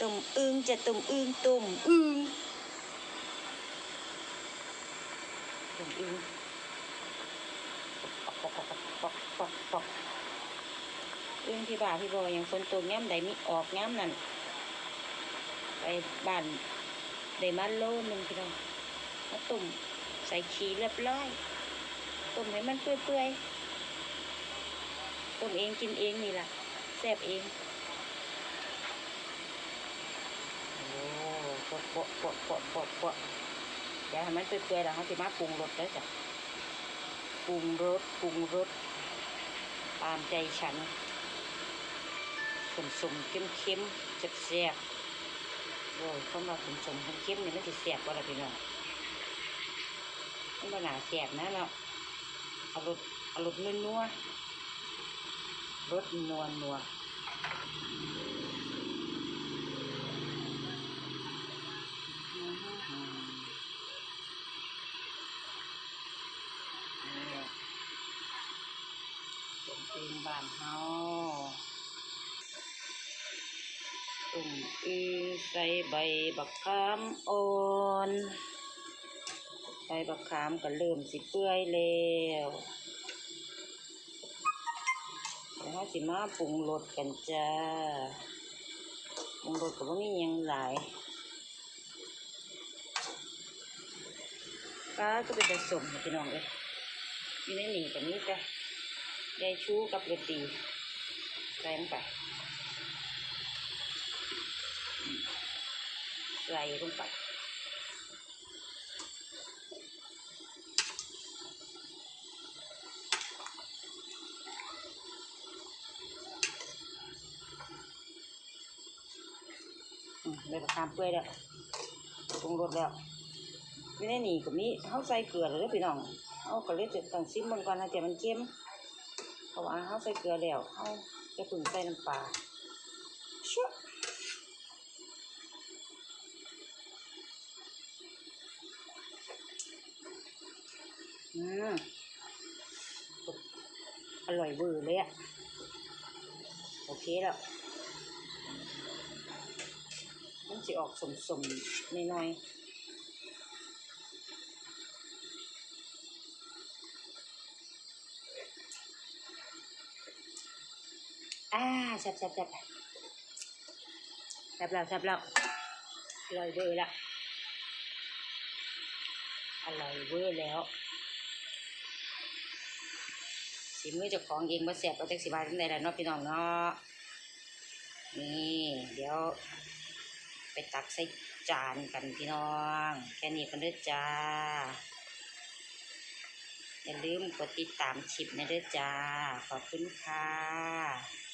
ตุ่มอึงจะตุ่มอึงตุ่มอึงตุ่มอึงปอกปอกปอกปอกปอกอึงพี่บ่าพี่บอยยังฝนตกย้ำใดมีออกย้ำนั่นไปบ้านได้มาโลนึงพี่น้องมาตุ่มใส่ขี้เรียบร้อยตุ่มให้มันเปื่อยๆตุ่มเองกินเองนี่ล่ะแซ่บเอง โอ้ ปะปะปะปะปะปะเดี๋ยวให้มันเปื่อยๆแล้วเขาจะมาปรุงรสแล้วจ้ะปรุงรสปรุงรสตามใจฉันสมสมเข้มเข้มๆแซ่บโอ้ยเข้ามาสมสมๆเข้มนี่มันจะแซ่บกว่าละพี่น้องมันหนาแซ่บนะเนาะเอารสเอารสนัวๆรสนัวนัว เป็นตีนบ้านเฮาตุ่มอือใส่ใบบักขามอ่อนใบบักขามก็เริ่มสิเปื่อยแล้วเดี๋ยวเราสิมาปรุงรสกันจ้าปรุงรสก็บ่มีหยังหลายปลาก็เป็นแต่สมค่ะพี่น้องเลยอยู่ในหนี่กับนี้จ้ะ ยายชูกับกรตีใส่ลงไป ใส่ลงไปอืมได้ประคามเปื่อยแล้วปรุงรสแล้วอยู่ในนี่ก็มีเขาใส่เกลือแล้วเด้อพี่น้องเขาก็เลยจะต้องซิมมันก่อนนะแต่มันเค็ม ราะว่าเขาใส่เกลือแล้วเขาจะพึ่งใส่น้ำปลาชั่วอืมอร่อยเวอร์เลยอะโอเคแล้วมันจะออกสมๆหน่อย อ่าแซ่บแซ่บแซ่บแซ่บแล้วแซ่บแล้วอร่อยเวอร์ละอร่อยเวอร์แล้วสีมือเจ้าของเองมาแซ่บเราจากสิบาททั้งใดแล้วเนาะพี่น้องเนาะนี่เดี๋ยว ไปตักใส่จานกันพี่น้อง แค่นี้กันเด้อจ้าอย่าลืมกดติดตามชิปนะเด้อจ้า ขอบคุณค่ะ